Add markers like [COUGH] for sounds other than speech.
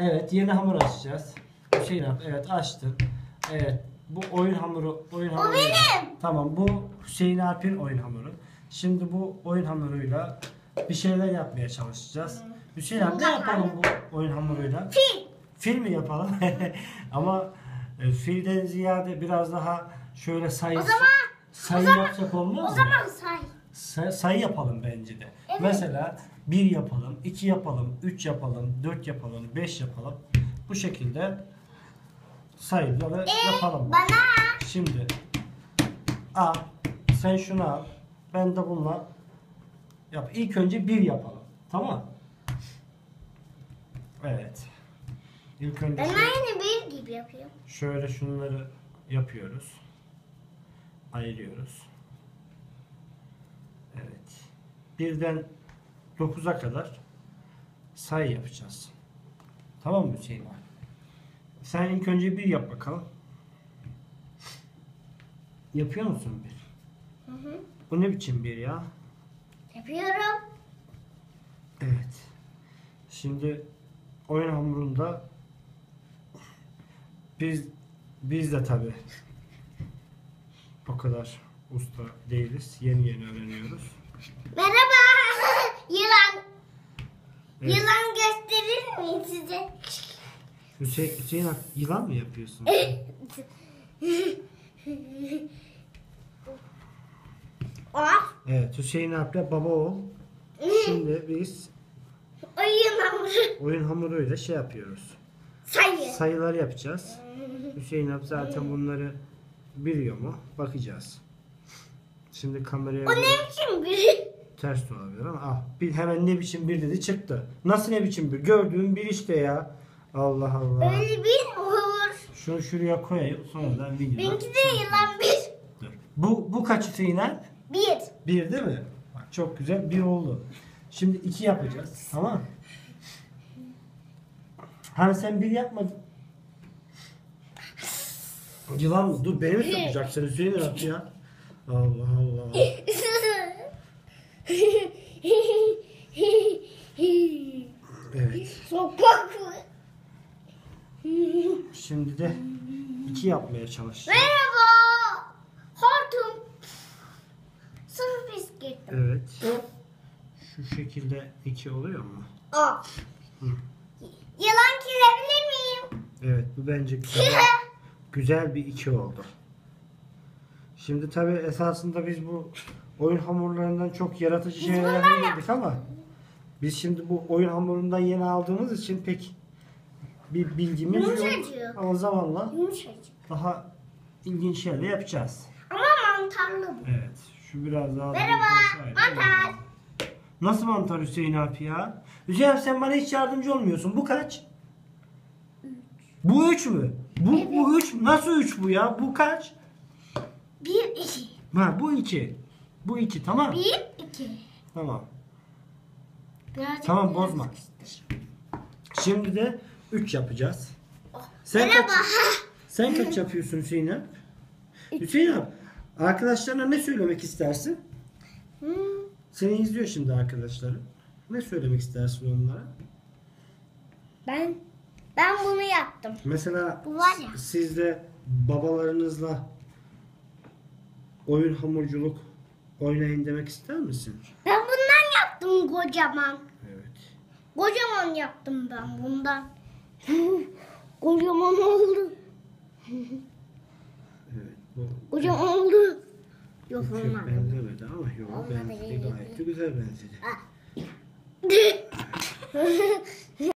Evet yeni hamur açacağız. Hüseyin abi evet açtın. Evet bu oyun hamuru oyun hamuru. benim. Tamam bu Hüseyin Alp'in oyun hamuru. Şimdi bu oyun hamuruyla bir şeyler yapmaya çalışacağız. Hüseyin abi ne yapalım bu oyun hamuruyla? Fil. Fil mi yapalım? [LAUGHS] Ama e, filden ziyade biraz daha şöyle sayı O zaman- sayı o zaman- yapsak olmaz O zaman say. Say- sayı yapalım bence de. Evet. Mesela 1 yapalım, 2 yapalım, 3 yapalım, 4 yapalım, 5 yapalım. Bu şekilde sayıları yapalım. Bana. Şimdi al, sen şunu al, ben de bununla yap. İlk önce 1 yapalım. Tamam? Evet. İlk önce Ben şu- aynı bir gibi yapıyorum. Şöyle şunları yapıyoruz. Ayırıyoruz. Evet. Birden 9'a kadar sayı yapacağız. Tamam mı Hüseyin abi? Sen ilk önce bir yap bakalım. Yapıyor musun bir? Hı hı. Bu ne biçim bir ya? Yapıyorum. Evet. Şimdi oyun hamurunda biz biz de tabi o kadar usta değiliz. Yeni yeni öğreniyoruz. Merhaba. Yılan. Evet. Yılan gösterir miyim size? Hüseyin, Hüseyin yılan mı yapıyorsun? Ah. evet Hüseyin abiyle baba oğul. Şimdi biz Oyun hamuru. oyun hamuruyla şey yapıyoruz. Sayı. Sayılar yapacağız. Hüseyin abi zaten bunları biliyor mu? Bakacağız. Şimdi kameraya O ne biçim bir? Ters de olabilir ama ah, bir hemen ne biçim bir dedi çıktı. Nasıl ne biçim bir? Gördüğüm bir işte ya. Allah Allah. Öyle bir olur? Şunu şuraya koyayım sonradan videoda. Benimki de yılan bir. Dur. Bu, bu kaç Hüseyin Alp? Bir. Bir değil mi? Bak çok güzel bir oldu. Şimdi iki yapacağız. Tamam mı? Hani sen bir yapmadın. Yılan? Dur beni mi sokacaksın Hüseyin Alp ya? Allah Allah. [LAUGHS] Evet. Mı? Şimdi de iki yapmaya çalışacağız. Merhaba. Hortum. Sınıf bisküvi. Evet. Şu şekilde iki oluyor mu? Aa. Hı. Yılan çizebilir miyim? Evet bu bence güzel, [LAUGHS] güzel bir iki oldu. Şimdi tabi esasında biz bu oyun hamurlarından çok yaratıcı şeyler yedik ama biz şimdi bu oyun hamurundan yeni aldığımız için pek bir bilgimiz yok. Yumuşacık. Ama zamanla Yumuşacık. daha ilginç şeyler yapacağız. Ama mantarlı bu. Evet. Şu biraz daha Merhaba. Mantar. Nasıl mantar Hüseyin abi ya? Hüseyin abi sen bana hiç yardımcı olmuyorsun. Bu kaç? Bu üç mü? Bu, bu üç. Nasıl üç bu ya? Bu kaç? Bir, iki. Ha bu iki. Bu iki tamam. Bir, iki. Tamam. Birazcık Tamam biraz bozma. sıkıştır. Şimdi de üç yapacağız. Sen Merhaba. kaç, sen kaç yapıyorsun Hüseyin abi? Hüseyin abi arkadaşlarına ne söylemek istersin? Hmm. Seni izliyor şimdi arkadaşların. Ne söylemek istersin onlara? Ben ben bunu yaptım. Mesela Bu var ya. siz de babalarınızla oyun hamurculuk oynayın demek ister misin? Ben bundan yaptım kocaman. Evet. Kocaman yaptım ben bundan. Kocaman oldu. Evet. Kocaman oldu. Yok çok olmadı. benzemedi ama yok Olmadı, benzedi gayet de güzel benzedi. Ah. [LAUGHS]